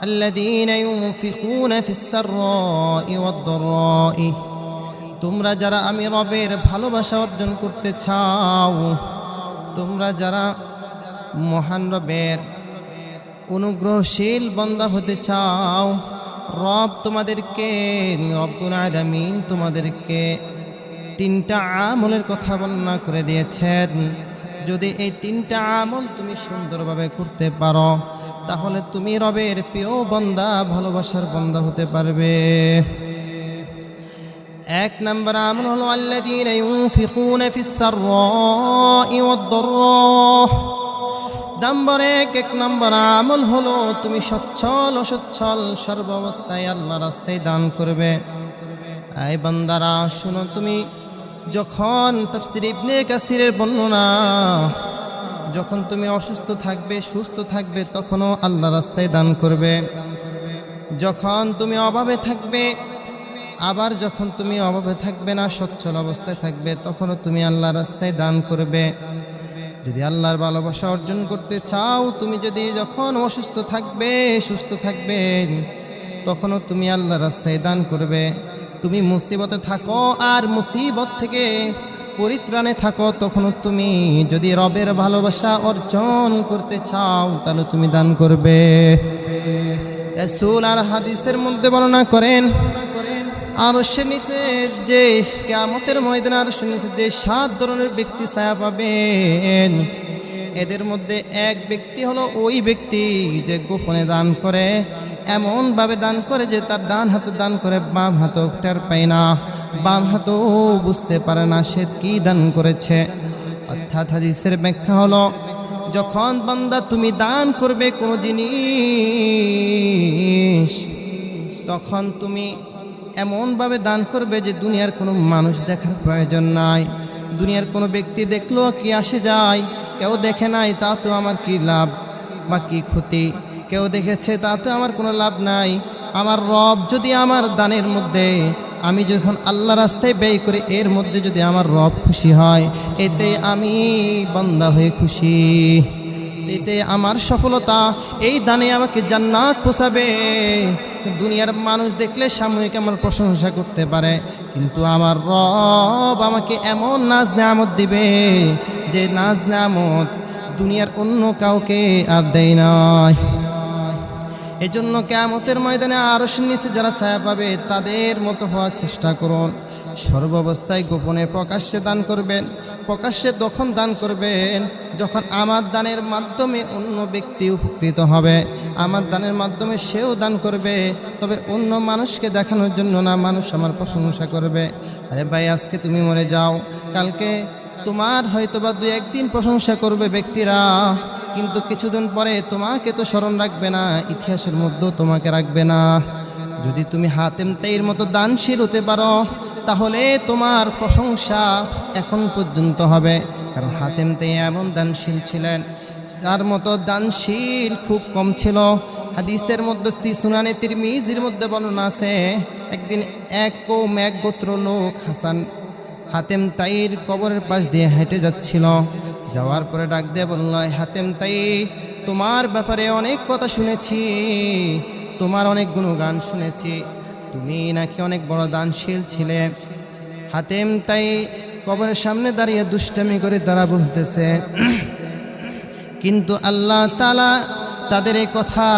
الذين ينفقون في السراء والضراء তোমরা যারা আমি রবের ভালোবাসা অর্জন করতে চাও তোমরা যারা মহান রবের অনুগ্রহশীল বন্দা হতে চাও রব তোমাদেরকে রব্বুল আলামিন তোমাদেরকে তিনটা আমলের কথা বর্ণনা করে দিয়েছেন যদি এই তিনটা আমল তুমি সুন্দরভাবে করতে পারো, তাহলে তুমি রবের প্রিয় বন্দা, ভালোবাসার বন্দা হতে পারবে। এক নম্বর আমল হলো ওয়াদ-দাররাহ নম্বর এক এক নম্বর আমল হলো, তুমি সচ্ছল অসচ্ছল সর্বাবস্থায় আল্লাহ রাস্তায় দান করবে। এই বান্দারা, শুনো তুমি যখন তাফসির ইবনে কাসিরের বর্ণনা, যখন তুমি অসুস্থ থাকবে, সুস্থ থাকবে, তখনও আল্লাহ রাস্তায় দান করবে। যখন তুমি অভাবে থাকবে, আবার যখন তুমি অভাবে থাকবে না, সচ্ছল অবস্থায় থাকবে, তখনও তুমি আল্লাহ রাস্তায় দান করবে। যদি আল্লাহর ভালোবাসা অর্জন করতে চাও, তুমি যদি যখন অসুস্থ থাকবে, সুস্থ থাকবে, তখনও তুমি আল্লাহ রাস্তায় দান করবে। তুমি মুসিবতে থাকো আর মুসিবত থেকে পরিত্রাণে থাকো তখনও তুমি যদি রবের ভালোবাসা অর্জন করতে চাও, তাহলে তুমি দান করবে। রসুল আর হাদিসের মধ্যে বর্ণনা করেন আর সে নিচে যে কেমতের ময়দানে আর নিচে যে সাত ধরনের ব্যক্তি ছায়া পাবেন, এদের মধ্যে এক ব্যক্তি হলো ওই ব্যক্তি যে গোপনে দান করে। এমনভাবে দান করে যে তার ডান হাতে দান করে, বাম হাতও টের পায় না। বাম হাতও বুঝতে পারে না সে কি দান করেছে। অর্থাৎ হাদিসের ব্যাখ্যা হলো, যখন বান্দা তুমি দান করবে কোনো জিনিস, তখন তুমি এমনভাবে দান করবে যে দুনিয়ার কোনো মানুষ দেখার প্রয়োজন নাই। দুনিয়ার কোনো ব্যক্তি দেখল, কি আসে যায়, কেউ দেখে নাই, তা তো আমার কি লাভ বা কি ক্ষতি? কেউ দেখেছে, তাতে আমার কোনো লাভ নাই। আমার রব যদি আমার দানের মধ্যে, আমি যখন আল্লাহ রাস্তায় ব্যয় করি, এর মধ্যে যদি আমার রব খুশি হয়, এতে আমি বন্দা হয়ে খুশি। এতে আমার সফলতা, এই দানে আমাকে জান্নাত পোষাবে। দুনিয়ার মানুষ দেখলে সাময়িক আমার প্রশংসা করতে পারে, কিন্তু আমার রব আমাকে এমন নাজ নেয়ামত দিবে, যে নাজ নেয়ামত দুনিয়ার অন্য কাউকে আর দেয় নয় এজন্য কেমতের ময়দানে আরও নিচে যারা ছায়া পাবে, তাদের মতো হওয়ার চেষ্টা করুন। সর্বাবস্থায় গোপনে প্রকাশ্যে দান করবেন, প্রকাশ্যে তখন দান করবেন, যখন আমার দানের মাধ্যমে অন্য ব্যক্তি উপকৃত হবে, আমার দানের মাধ্যমে সেও দান করবে, তবে অন্য মানুষকে দেখানোর জন্য না, মানুষ আমার প্রশংসা করবে। আরে ভাই, আজকে তুমি মরে যাও, কালকে তোমার হয়তো বা দু একদিন প্রশংসা করবে ব্যক্তিরা, কিন্তু কিছুদিন পরে তোমাকে তো স্মরণ রাখবে না, ইতিহাসের মধ্যেও তোমাকে রাখবে না। যদি তুমি হাতেম তেইর মতো দানশীল হতে পারো, তাহলে তোমার প্রশংসা এখন পর্যন্ত হবে। কারণ হাতেম তেই এমন দানশীল ছিলেন, যার মতো দানশীল খুব কম ছিল। হাদিসের মধ্যে সুনানে তিরমিজির মধ্যে বর্ণনা আছে, একদিন এক কৌম, এক গোত্র লোক হাসান হাতেম তাইর কবরের পাশ দিয়ে হেঁটে যাচ্ছিল। যাওয়ার পরে ডাক দিয়ে বলল হাতেম তাই, তোমার ব্যাপারে অনেক কথা শুনেছি, তোমার অনেক গুণগান শুনেছি, তুমি নাকি অনেক বড় দানশীল ছিলে। হাতেম তাই কবরের সামনে দাঁড়িয়ে দুষ্টামি করে তারা বলতেছে, কিন্তু আল্লাহ তালা তাদের এই কথা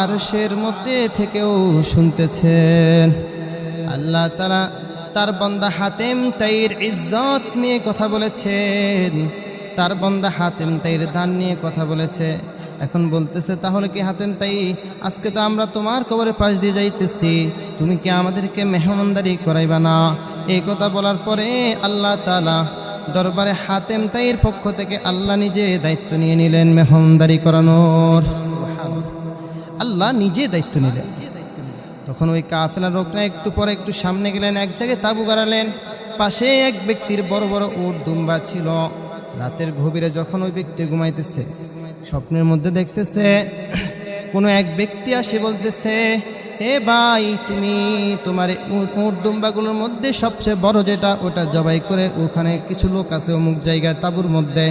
আরশের মধ্যে থেকেও শুনতেছেন। আল্লাহ তালা তার বন্দা হাতেম তাইর ইজ্জত নিয়ে কথা বলেছেন। তার বন্দা হাতেম তাইর দান নিয়ে কথা বলেছে। এখন বলতেছে, তাহলে কি হাতেম তাই, আজকে তো আমরা তোমার কবরের পাশ দিয়ে যাইতেছি। তুমি কি আমাদেরকে মেহমানদারি করাইবা না? এই কথা বলার পরে আল্লাহ তালা দরবারে হাতেম তাইর পক্ষ থেকে আল্লাহ নিজে দায়িত্ব নিয়ে নিলেন মেহমানদারি করানোর। আল্লাহ নিজে দায়িত্ব নিলেন। তখন ওই কাফেলা লোকরা একটু পরে একটু সামনে গেলেন, এক জায়গায় তাবু গাড়ালেন। পাশে এক ব্যক্তির বড় বড় উট দুম্বা ছিল। রাতের গভীরে যখন ওই ব্যক্তি ঘুমাইতেছে, স্বপ্নের মধ্যে দেখতেছে, কোনো এক ব্যক্তি আসে বলতেছে হে ভাই, তুমি তোমার উট দুম্বাগুলোর মধ্যে সবচেয়ে বড় যেটা, ওটা জবাই করে ওখানে কিছু লোক আছে অমুক জায়গায় তাবুর মধ্যে।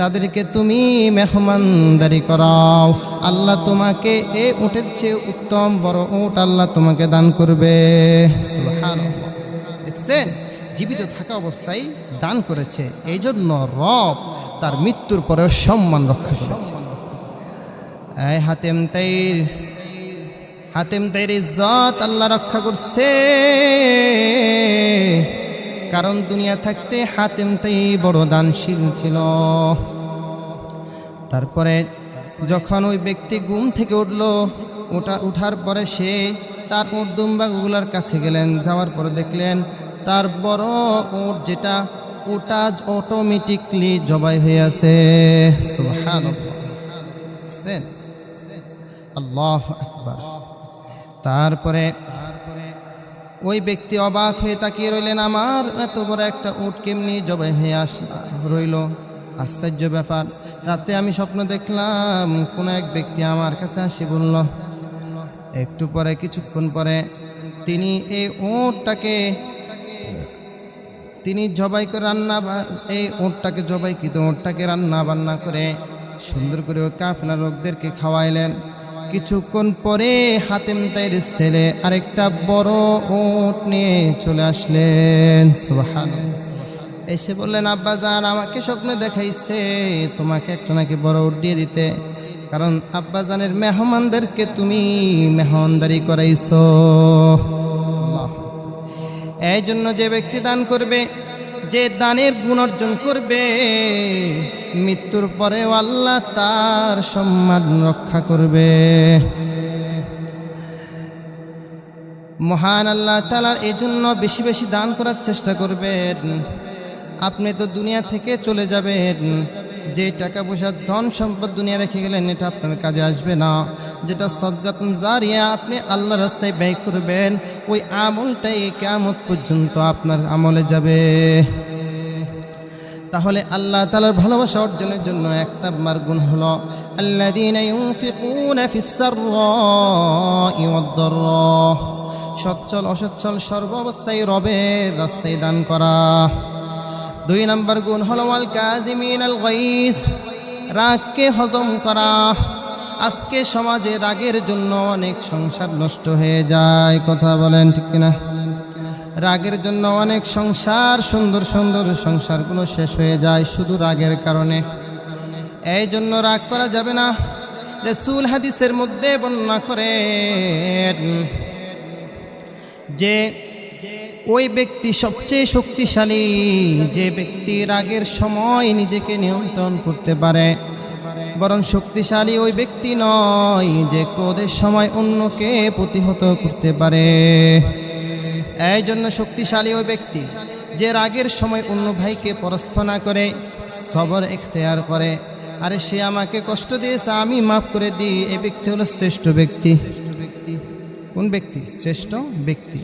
তাদেরকে তুমি মেহমানদারি করাও। আল্লাহ তোমাকে এ উটের চেয়ে উত্তম বড় উট আল্লাহ তোমাকে দান করবে। দেখছেন? জীবিত থাকা অবস্থায় দান করেছে। এই জন্য রব তার মৃত্যুর পরেও সম্মান রক্ষা করেছে। হাতেম তাইর হাতেম তাইর ইজ্জত আল্লাহ রক্ষা করছে। কারণ দুনিয়া থাকতে হাতেম তাই বড় দানশীল ছিল। তারপরে যখন ওই ব্যক্তি ঘুম থেকে উঠল, ওটা উঠার পরে সে তার উট দুম্বাগুলার কাছে গেলেন। যাওয়ার পরে দেখলেন, তার বড় উট যেটা, ওটা অটোমেটিকলি জবাই হয়ে আছে। তারপরে ওই ব্যক্তি অবাক হয়ে তাকিয়ে রইলেন, আমার এত বড় একটা উট কেমনি জবাই হয়ে আস, রইল? আশ্চর্য ব্যাপার। রাতে আমি স্বপ্ন দেখলাম, কোন এক ব্যক্তি আমার কাছে আসি বলল, একটু পরে, কিছুক্ষণ পরে, তিনি এই উটটাকে তিনি জবাই করে রান্না এই ওটটাকে জবাই কৃত ওটটাকে রান্না বান্না করে সুন্দর করে ওই কাফেলা লোকদেরকে খাওয়াইলেন কিছুক্ষণ পরে হাতেম তাইর ছেলে আরেকটা বড় ওট নিয়ে চলে আসলেন সুবহানাল্লাহ। এসে বললেন, আব্বা জান, আমাকে স্বপ্নে দেখাইছে, তোমাকে একটা নাকি বড় উট দিয়ে দিতে। কারণ আব্বা জানের মেহমানদেরকে তুমি মেহমানদারি করাইছ। এই জন্য যে ব্যক্তি দান করবে, যে দানের গুণ অর্জন করবে, মৃত্যুর পরেও আল্লাহ তার সম্মান রক্ষা করবে। মহান আল্লাহ তালার এই জন্য বেশি বেশি দান করার চেষ্টা করবেন। আপনি তো দুনিয়া থেকে চলে যাবেন। যে টাকা পয়সা ধন সম্পদ দুনিয়া রেখে গেলেন, এটা আপনার কাজে আসবে না। যেটা সদ্গাতন জারিয়া আপনি আল্লাহ রাস্তায় ব্যয় করবেন, ওই আমলটাই কেমন পর্যন্ত আপনার আমলে যাবে। তাহলে আল্লাহ তালার ভালোবাসা অর্জনের জন্য একটা বার গুণ হলো ওয়াদ-দাররা। সচ্ছল, অসচ্ছল সর্ব অবস্থায় রবের রাস্তায় দান করা। দুই নম্বর গুণ হলো, ওয়াল কাজিমিন আল গাইস রাগকে হজম করা। আজকে সমাজে রাগের জন্য অনেক সংসার নষ্ট হয়ে যায়, কথা বলেন ঠিক কিনা? রাগের জন্য অনেক সংসার, সুন্দর সুন্দর সংসারগুলো শেষ হয়ে যায় শুধু রাগের কারণে। এই জন্য রাগ করা যাবে না। রসুল হাদিসের মধ্যে বর্ণনা করেন যে ওই ব্যক্তি সবচেয়ে শক্তিশালী। যে ব্যক্তি রাগের সময় নিজেকে নিয়ন্ত্রণ করতে পারে, বরং শক্তিশালী ওই ব্যক্তি নয় যে ক্রোধের সময় অন্যকে প্রতিহত করতে পারে। এই জন্য শক্তিশালী ওই ব্যক্তি যে রাগের সময় অন্য ভাইকে পরাস্ত না করে, সবর এখতেয়ার করে। আরে সে আমাকে কষ্ট দিয়েছে, আমি মাফ করে দিই। এ ব্যক্তি হলো শ্রেষ্ঠ ব্যক্তি। কোন ব্যক্তি? শ্রেষ্ঠ ব্যক্তি।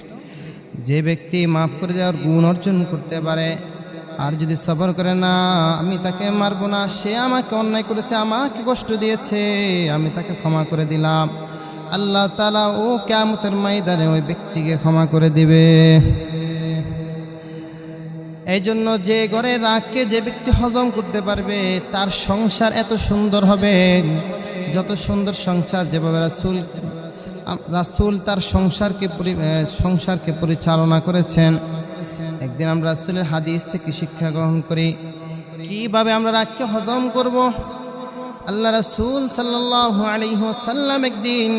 যে ব্যক্তি মাফ করে দেওয়ার গুণ অর্জন করতে পারে, আর যদি সফর করে, না, আমি তাকে মারব না, সে আমাকে অন্যায় করেছে, আমাকে কষ্ট দিয়েছে, আমি তাকে ক্ষমা করে দিলাম। আল্লাহ তালা ও কেমতের ময়দানে ওই ব্যক্তিকে ক্ষমা করে দিবে। এই জন্য যে ঘরে রাগকে যে ব্যক্তি হজম করতে পারবে, তার সংসার এত সুন্দর হবে, যত সুন্দর সংসার যেভাবে রাসুল রাসুল তার সংসারকে সংসারকে পরিচালনা করেছেন। একদিন আমরা রাসুলের হাদিস থেকে শিক্ষা গ্রহণ করি, কীভাবে আমরা রাগকে হজম করব? আল্লাহ রাসুল সাল্লাহ আলিহাসাল্লাম একদিন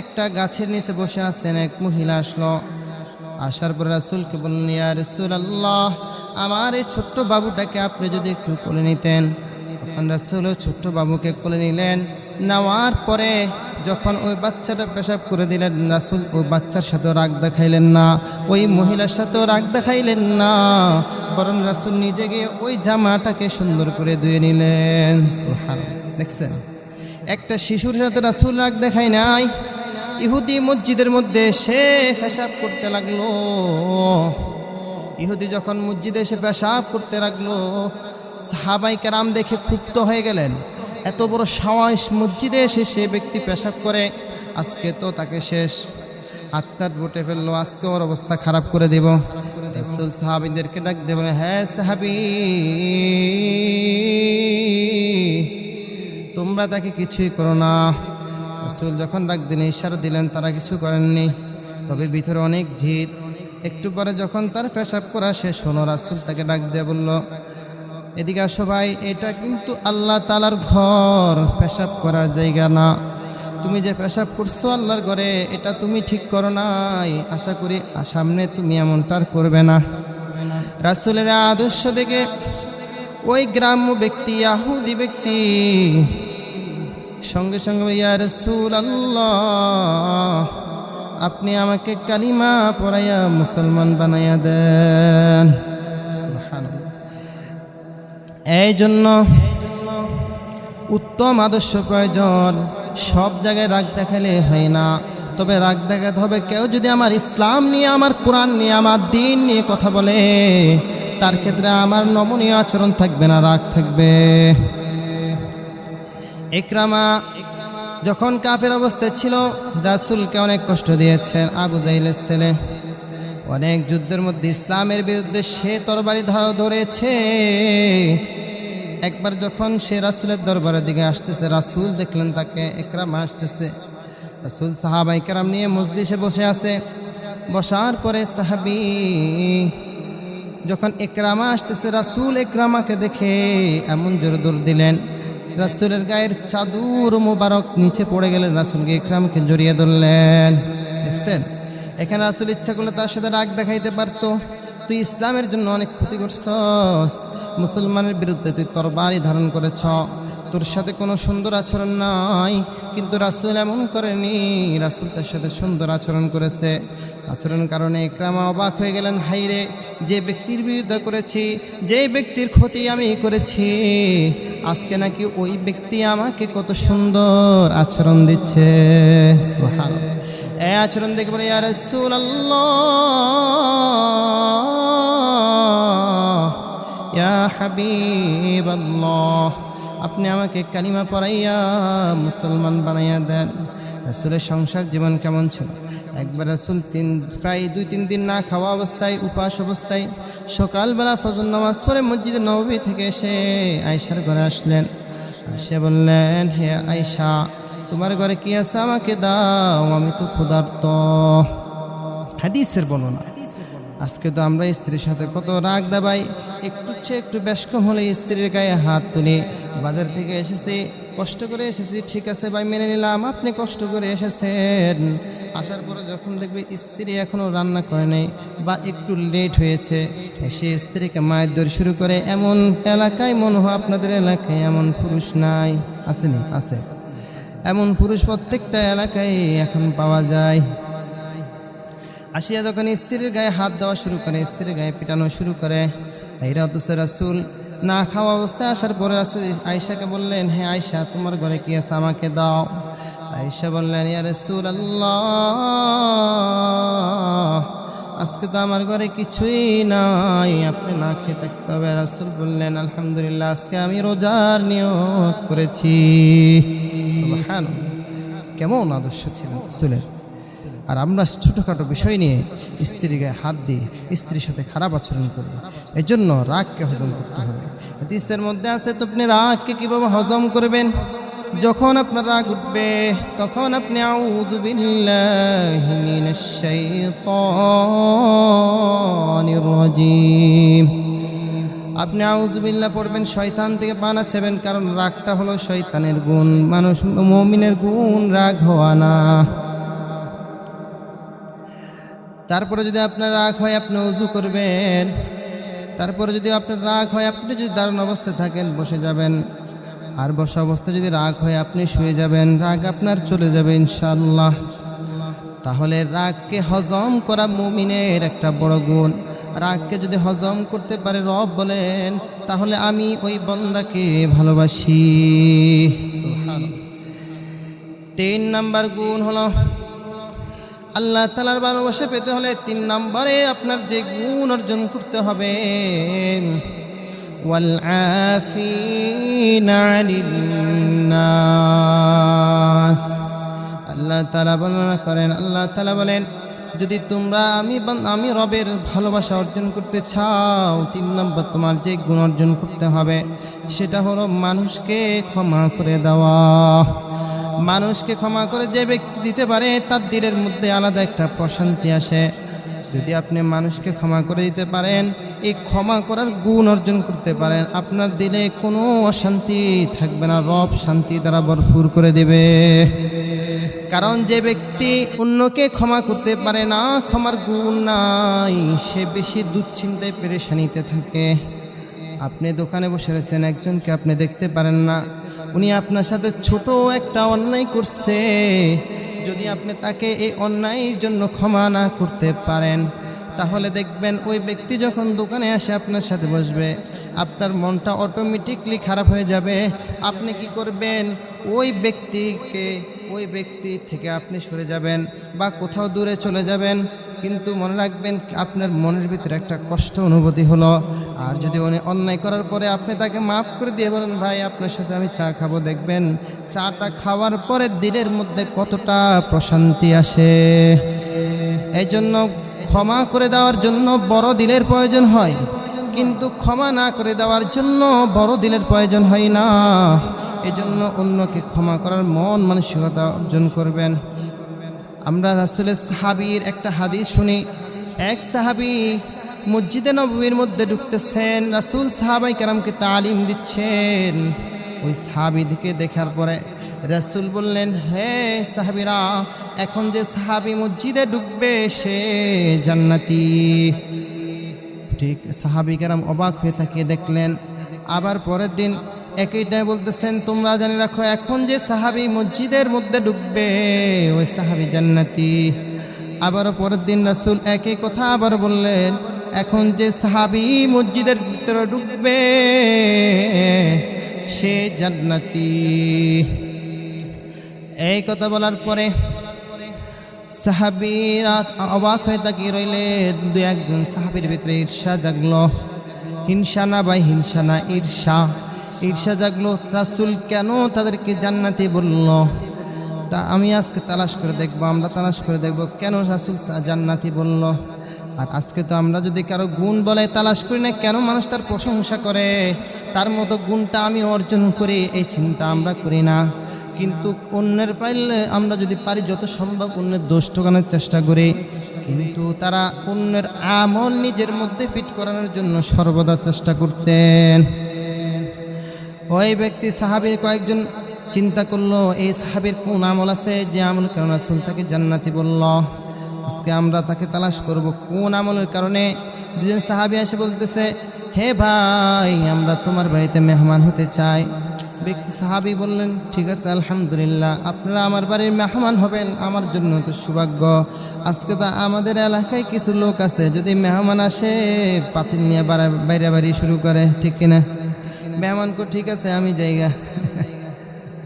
একটা গাছের নিচে বসে আছেন, এক মহিলা আসলো। আসার পর রাসুলকে বললেন, ইয়া রসুল আল্লাহ আমার এই ছোট্ট বাবুটাকে আপনি যদি একটু কোলে নিতেন? তখন রাসুল ছোট্ট বাবুকে কোলে নিলেন, নেওয়ার পরে যখন ওই বাচ্চাটা পেশাব করে দিলেন রাসুল ওই বাচ্চার সাথেও রাগ দেখাইলেন না, ওই মহিলার সাথেও রাগ দেখাইলেন না, বরং রাসুল নিজে গিয়ে ওই জামাটাকে সুন্দর করে ধুয়ে নিলেন। সুবহান দেখছেন? একটা শিশুর সাথে রাসুল রাগ দেখায় নাই, ইহুদি মসজিদের মধ্যে সে পেশাব করতে লাগল। ইহুদি যখন মসজিদে এসে পেশাব করতে লাগল, সাহাবাই কেরাম দেখে ক্ষুব্ধ হয়ে গেলেন। এত বড় সাওয়াস মসজিদে এসে সে ব্যক্তি পেশাব করে, আজকে তো তাকে শেষ। আত্মার বুটে ফেলল, আজকে ওর অবস্থা খারাপ করে দেব। রাসূল সাহাবীদেরকে ডাক দেবেন হ্যাঁ সাহাবি, তোমরা তাকে কিছুই করো না। রাসূল যখন ডাক দিন ইশারা দিলেন, তারা কিছু করেননি। তবে ভিতরে অনেক জিদ। একটু পরে যখন তার পেশাব করা শেষ হলো, রাসূল তাকে ডাক দিয়ে বলল এদিকে সবাই এটা কিন্তু আল্লাহ তালার ঘর। পেশাব করার জায়গা না। তুমি যে পেশাব করছ আল্লাহর ঘরে, এটা তুমি ঠিক করো নাই। আশা করি সামনে তুমি এমনটার করবে না। রাসুলের আদর্শ দেখে ওই গ্রাম্য ব্যক্তি আহুদি ব্যক্তি, সঙ্গে সঙ্গে ইয়া রসুল আল্লাহ আপনি আমাকে কালিমা পড়াইয়া মুসলমান বানাইয়া দেন। এই জন্য উত্তম আদর্শ প্রয়োজন। সব জায়গায় রাগ দেখালে হয় না। তবে রাগ দেখাতে হবে, কেউ যদি আমার ইসলাম নিয়ে, আমার কোরআন নিয়ে, আমার দিন নিয়ে কথা বলে, তার ক্ষেত্রে আমার নমনীয় আচরণ থাকবে না, রাগ থাকবে। একরামা যখন কাফের অবস্থায় ছিল, রাসুলকে অনেক কষ্ট দিয়েছেন আবু জাইলের ছেলে। অনেক যুদ্ধের মধ্যে ইসলামের বিরুদ্ধে সে তরবারি ধরা ধরেছে। একবার যখন সে রাসুলের দরবারের দিকে আসতেছে, রাসুল দেখলেন তাকে, একরামা আসতেছে। রাসুল সাহাবা একরাম নিয়ে মসজিদে বসে আছে। বসার পরে সাহাবি যখন একরামা আসতেছে, রাসুল একরামাকে দেখে এমন জোরে দৌড় দিলেন। রাসুলের গায়ের চাদুর মোবারক নিচে পড়ে গেলেন। রাসুলকে, একরামকে জড়িয়ে ধরলেন। দেখছেন? এখানে রাসুল ইচ্ছা করলে তার সাথে রাগ দেখাইতে পারতো। তুই ইসলামের জন্য অনেক ক্ষতি করছস। মুসলমানের বিরুদ্ধে তুই তরবারি ধারণ করেছ। তোর সাথে কোনো সুন্দর আচরণ নাই, কিন্তু রাসুল এমন করেনি। রাসুল তার সাথে সুন্দর আচরণ করেছে। আচরণের কারণে একরামা অবাক হয়ে গেলেন হাইরে যে ব্যক্তির বিরুদ্ধে করেছি, যে ব্যক্তির ক্ষতি আমি করেছি, আজকে নাকি ওই ব্যক্তি আমাকে কত সুন্দর আচরণ দিচ্ছে। এই আচরণ দেখে বলে, ইয়া রাসূলুল্লাহ হাবিব আপনি আমাকে কালিমা পড়াইয়া মুসলমান বানাইয়া দেন। রাসুলের সংসার জীবন কেমন ছিল? একবার রাসুল তিন, প্রায় দুই, তিন দিন না খাওয়া অবস্থায়, উপাস অবস্থায় সকালবেলা ফজর নামাজ পড়ে মসজিদে নবী থেকে এসে আয়সার ঘরে আসলেন। সে বললেন, হে আয়সা তোমার ঘরে কি আছে? আমাকে দাও, আমি তো ক্ষুধার্ত। হাদিসের বর্ণনা। আজকে তো আমরা স্ত্রীর সাথে কত রাগ দাবাই, একটু চেয়ে একটু কম হলে স্ত্রীর গায়ে হাত তুলে। বাজার থেকে এসেছি, কষ্ট করে এসেছি, ঠিক আছে ভাই, মেনে নিলাম, আপনি কষ্ট করে এসেছেন। আসার পরে যখন দেখবে স্ত্রী এখনও রান্না করে নাই বা একটু লেট হয়েছে সে স্ত্রীকে মায়ের দৌড় শুরু করে, এমন এলাকায় মনে হয় আপনাদের এলাকায় এমন পুরুষ নাই। আসেনি আছে এমন পুরুষ প্রত্যেকটা এলাকায় এখন পাওয়া যায়। আসিয়া যখন স্ত্রীর গায়ে হাত দেওয়া শুরু করে, স্ত্রীর গায়ে পিটানো শুরু করে অথচ রাসুল, না খাওয়া অবস্থায় আসার পরে রাসুল আয়সাকে বললেন হ্যাঁ আয়সা তোমার ঘরে কি আছে আমাকে দাও? আয়সা বললেন, ইয়া রসুল আল্লাহ আজকে তো আমার ঘরে কিছুই নাই, আপনি না খেয়ে থাকতে হবে। রাসুল বললেন, আলহামদুলিল্লাহ, আজকে আমি রোজার নিয়োগ করেছি। কেমন আদর্শ ছিলেন রাসুলের? আর আমরা ছোটোখাটো বিষয় নিয়ে স্ত্রীর গায়ে হাত দিয়ে স্ত্রীর সাথে খারাপ আচরণ করি। এই জন্য রাগকে হজম করতে হবে। হাদিসের মধ্যে আছে, তো আপনি রাগকে কীভাবে হজম করবেন? যখন আপনার রাগ উঠবে, তখন আপনি আপনি আউজবিল্লা পড়বেন, শয়তান থেকে পানা কারণ রাগটা হলো শয়তানের গুণ। মানুষ, মমিনের গুণ রাগ হওয়া না। তারপরে যদি আপনার রাগ হয়, আপনি উজু করবেন। তারপরে যদি আপনার রাগ হয়, আপনি যদি দারুণ অবস্থায় থাকেন, বসে যাবেন। আর বসা অবস্থায় যদি রাগ হয়, আপনি শুয়ে যাবেন। রাগ আপনার চলে যাবে ইনশাল্লাহ তাহলে রাগকে হজম করা মুমিনের একটা বড় গুণ। রাগকে যদি হজম করতে পারে রব বলেন, তাহলে আমি ওই বন্দাকে ভালোবাসি। তিন নাম্বার গুণ হলো আল্লাহ তালার ভালোবাসা পেতে হলে তিন নম্বরে আপনার যে গুণ অর্জন করতে হবে। আল্লাহ তালা বর্ণনা করেন, আল্লাহ তালা বলেন, যদি তোমরা আমি আমি রবের ভালোবাসা অর্জন করতে চাও, তিন নম্বর তোমার যে গুণ অর্জন করতে হবে, সেটা হলো মানুষকে ক্ষমা করে দেওয়া। মানুষকে ক্ষমা করে যে ব্যক্তি দিতে পারে, তার দিলের মধ্যে আলাদা একটা প্রশান্তি আসে। যদি আপনি মানুষকে ক্ষমা করে দিতে পারেন, এই ক্ষমা করার গুণ অর্জন করতে পারেন, আপনার দিলে কোনো অশান্তি থাকবে না, রব শান্তি দ্বারা ভরপুর করে দেবে। কারণ যে ব্যক্তি অন্যকে ক্ষমা করতে পারে না, ক্ষমার গুণ নাই, সে বেশি দুশ্চিন্তায় পেরেশানিতে থাকে। আপনি দোকানে বসে রয়েছেন, একজনকে আপনি দেখতে পারেন না। উনি আপনার সাথে ছোট একটা অন্যায় করছে। যদি আপনি তাকে এই অন্যায়ের জন্য ক্ষমা না করতে পারেন, তাহলে দেখবেন ওই ব্যক্তি যখন দোকানে আসে আপনার সাথে বসবে, আপনার মনটা অটোমেটিকলি খারাপ হয়ে যাবে। আপনি কি করবেন? ওই ব্যক্তিকে ওই ব্যক্তি থেকে আপনি সরে যাবেন বা কোথাও দূরে চলে যাবেন। কিন্তু মনে রাখবেন আপনার মনের ভিতরে একটা কষ্ট অনুভূতি হলো। আর যদি উনি অন্যায় করার পরে আপনি তাকে মাফ করে দিয়ে বলেন, ভাই, আপনার সাথে আমি চা খাব। দেখবেন চাটা খাওয়ার পরে দিলের মধ্যে কতটা প্রশান্তি আসে। এই জন্য ক্ষমা করে দেওয়ার জন্য বড় দিলের প্রয়োজন হয়। কিন্তু ক্ষমা না করে দেওয়ার জন্য বড় দিলের প্রয়োজন হয় না। এজন্য অন্যকে ক্ষমা করার মন মানসিকতা অর্জন করবেন। আমরা রাসুলের সাহাবির একটা হাদিস শুনি। এক সাহাবি মসজিদে নবীর মধ্যে ঢুকতেছেন, রাসুল সাহাবাই কেরামকে তালিম দিচ্ছেন। ওই সাহাবিদিকে দেখার পরে রাসুল বললেন, হে সাহাবিরা, এখন যে সাহাবি মসজিদে ঢুকবে, সে জান্নাতি। ঠিক সাহাবি কেরাম অবাক হয়ে তাকিয়ে দেখলেন। আবার পরের দিন একইটাই বলতেছেন, তোমরা জানি রাখো, এখন যে সাহাবি মসজিদের মধ্যে ঢুকবে, ওই সাহাবি জান্নাতি। আবারও পরের দিন রাসুল একই কথা আবার বললেন, এখন যে সাহাবি মসজিদের ভিতরে ঢুকবে, সে জান্নাতি। এই কথা বলার পরে সাহাবিরা অবাক হয়ে তাকিয়ে রইলেন। দু একজন সাহাবির ভিতরে ঈর্ষা জাগল। হিংসা না ভাই, হিংসা না ঈর্ষা। ঈর্ষা জাগলো রাসুল কেন তাদেরকে জান্নাতি বলল? তা আমি আজকে তালাশ করে দেখব, আমরা তালাশ করে দেখব কেন রাসুল জান্নাতি বলল। আর আজকে তো আমরা যদি কারও গুণ বলে তালাশ করি না, কেন মানুষ তার প্রশংসা করে? তার মতো গুণটা আমি অর্জন করি, এই চিন্তা আমরা করি না। কিন্তু অন্যের পাইলে আমরা যদি পারি যত সম্ভব অন্যের দোষ ঠকানোর চেষ্টা করি। কিন্তু তারা অন্যের আমল নিজের মধ্যে ফিট করানোর জন্য সর্বদা চেষ্টা করতেন। ওই ব্যক্তি সাহাবি কয়েকজন চিন্তা করল, এই সাহাবির কোন আমল আছে যে আমল কারণ রাসুল তাকে জান্নাতি বলল? আজকে আমরা তাকে তালাশ করব কোন আমলের কারণে? দুজন সাহাবি এসে বলতেছে, হে ভাই, আমরা তোমার বাড়িতে মেহমান হতে চাই। ব্যক্তি সাহাবি বললেন, ঠিক আছে, আলহামদুলিল্লাহ, আপনারা আমার বাড়ির মেহমান হবেন, আমার জন্য তো সৌভাগ্য। আজকে তো আমাদের এলাকায় কিছু লোক আছে, যদি মেহমান আসে, পাতিল নিয়ে বাইরে বাড়ি শুরু করে, ঠিক কিনা? মেহমানকে ঠিক আছে, আমি জায়গা।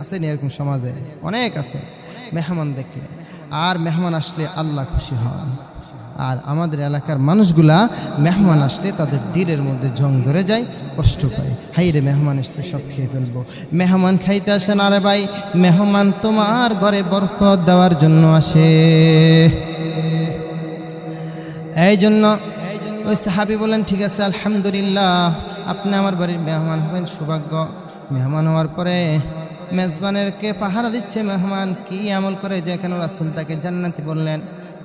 আছে নি এরকম সমাজে? অনেক আছে। মেহমান দেখলে। আর মেহমান আসলে আল্লাহ খুশি হন। আর আমাদের এলাকার মানুষগুলা মেহমান আসলে তাদের দিলের মধ্যে জং ধরে যায়, কষ্ট পায়। হাই রে, মেহমান এসছে, সব খেয়ে ফেলব। মেহমান খাইতে আসে না রে ভাই, মেহমান তোমার ঘরে বরকত দেওয়ার জন্য আসে। এই জন্য ওই সাহাবি বলেন, ঠিক আছে, আলহামদুলিল্লাহ। আপনি আমার বাড়ির মেহমান হবেন, সৌভাগ্য। মেহমান হওয়ার পরে মেজবানেরকে পাহারা দিচ্ছে মেহমান, কি আমল করে যে কেন রাসুল তাকে জান্নাতি বললেন?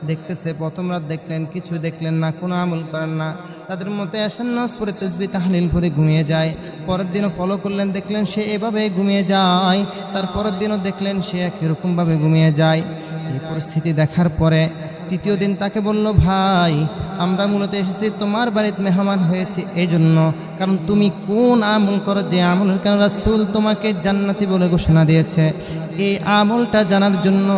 দেখতেছে, প্রথম রাত দেখলেন, কিছু দেখলেন না, কোনো আমল করেন না। তাদের মতে আসেন নস পরে তসবি তাহলিল করে ঘুমিয়ে যায়। পরের দিনও ফলো করলেন, দেখলেন সে এভাবে ঘুমিয়ে যায়। তার পরের দিনও দেখলেন সে একই রকমভাবে ঘুমিয়ে যায়। এই পরিস্থিতি দেখার পরে তৃতীয় দিন তাকে বলল, ভাই আমরা মূলত এসেছি, তোমার বাড়িতে মেহমান হয়েছি এই জন্য কারণ তুমি কোন আমল করো, যে আমলের কারণ রাসুল তোমাকে জান্নাতি বলে ঘোষণা দিয়েছে। এই আমলটা জানার জন্য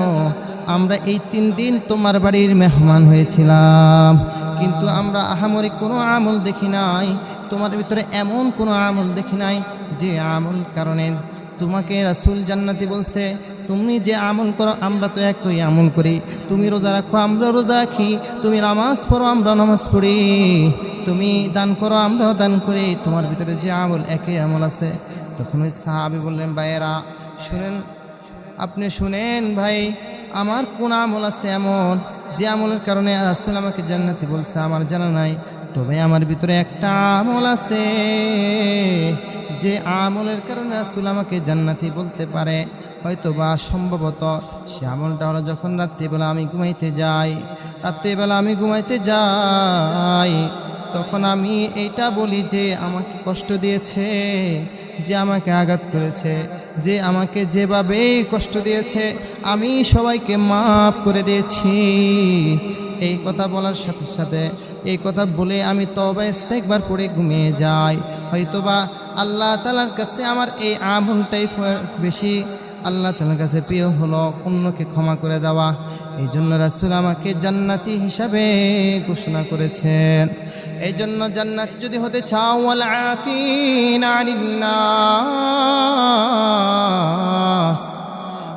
আমরা এই তিন দিন তোমার বাড়ির মেহমান হয়েছিলাম। কিন্তু আমরা আহামরি কোনো আমল দেখি নাই তোমার ভিতরে এমন কোনো আমল দেখি নাই, যে আমল কারণে তোমাকে রাসুল জান্নাতি বলছে তুমি যে আমল করো, আমরা তো একই আমল করি। তুমি রোজা রাখো, আমরা রোজা রাখি। তুমি নামাজ পড়ো, আমরা নামাজ পড়ি। তুমি দান করো, আমরাও দান করি। তোমার ভিতরে যে আমল, একই আমল আছে। তখন ওই সাহাবি বললেন, ভাইয়েরা, শুনেন, আপনি শুনেন ভাই, আমার কোন আমল আছে এমন? যে আমলের কারণে রাসুল আমাকে জান্নাতি বলছে, আমার জানা নাই। তবে আমার ভিতরে একটা আমল আছে। যে আমলের কারণে রাসুল আমাকে জান্নাতি বলতে পারে হয়তো বা সম্ভবত সে আমলটা হলো যখন রাত্রিবেলা আমি ঘুমাইতে যাই। রাত্রিবেলা আমি ঘুমাইতে যাই, তখন আমি এইটা বলি যে আমাকে কষ্ট দিয়েছে, যে আমাকে আঘাত করেছে, যে আমাকে যেভাবে কষ্ট দিয়েছে, আমি সবাইকে মাফ করে দিয়েছি। এই কথা বলার সাথে সাথে এই কথা বলে আমি তবে একবার পড়ে ঘুমিয়ে যাই। হয়তোবা আল্লাহ তালার কাছে আমার এই আমলটাই বেশি আল্লাহ তালার কাছে প্রিয় হলো, অন্যকে ক্ষমা করে দেওয়া। এই জন্য রাসুল আমাকে জান্নাতি হিসাবে ঘোষণা করেছেন। এই জন্য জান্নাতি যদি হতে চাও।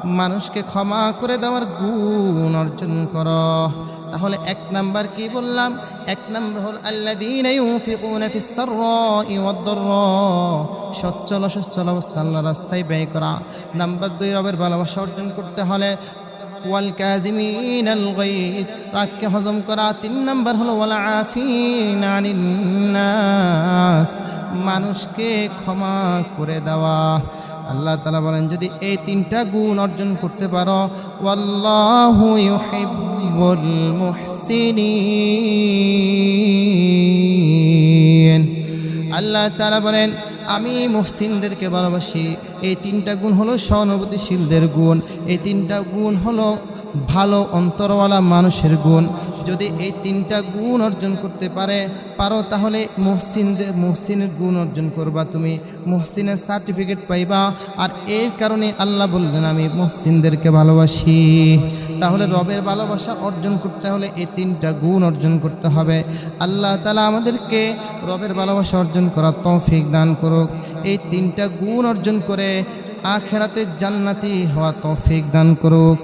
মানুষকে ক্ষমা করে দেওয়ার গুণ অর্জন করো। তাহলে এক নাম্বার কি বললাম? এক নাম্বার হল ওয়াদ-দাররা সচ্ছল অসচ্ছল অবস্থা, আল্লাহর রাস্তায় ব্যয় করা। নাম্বার দুই, রবের ভালোবাসা অর্জন করতে হলে ওয়াল রাগকে হজম করা। তিন নাম্বার হলো মানুষকে ক্ষমা করে দেওয়া। আল্লাহ তালা বলেন, যদি এই তিনটা গুণ অর্জন করতে পারো আল্লাহ তালা বলেন, আমি মুহসিনদেরকে ভালোবাসি। এই তিনটা গুণ হলো সহানুভূতিশীলদের গুণ। এই তিনটা গুণ হলো ভালো অন্তরওয়ালা মানুষের গুণ। যদি এই তিনটা গুণ অর্জন করতে পারে পারো, তাহলে মুহসিনদের, মুহসিনের গুণ অর্জন করবা তুমি। মুহসিনের সার্টিফিকেট পাইবা। আর এর কারণে আল্লাহ বললেন, আমি মুহসিনদেরকে ভালোবাসি। তাহলে রবের ভালোবাসা অর্জন করতে হলে এই তিনটা গুণ অর্জন করতে হবে। আল্লাহ তালা আমাদেরকে রবের ভালোবাসা অর্জন করার তৌফিক দান করুক। এই তিনটা গুণ অর্জন করে আখেরাতে জান্নাতি হওয়া তৌফিক দান করুক।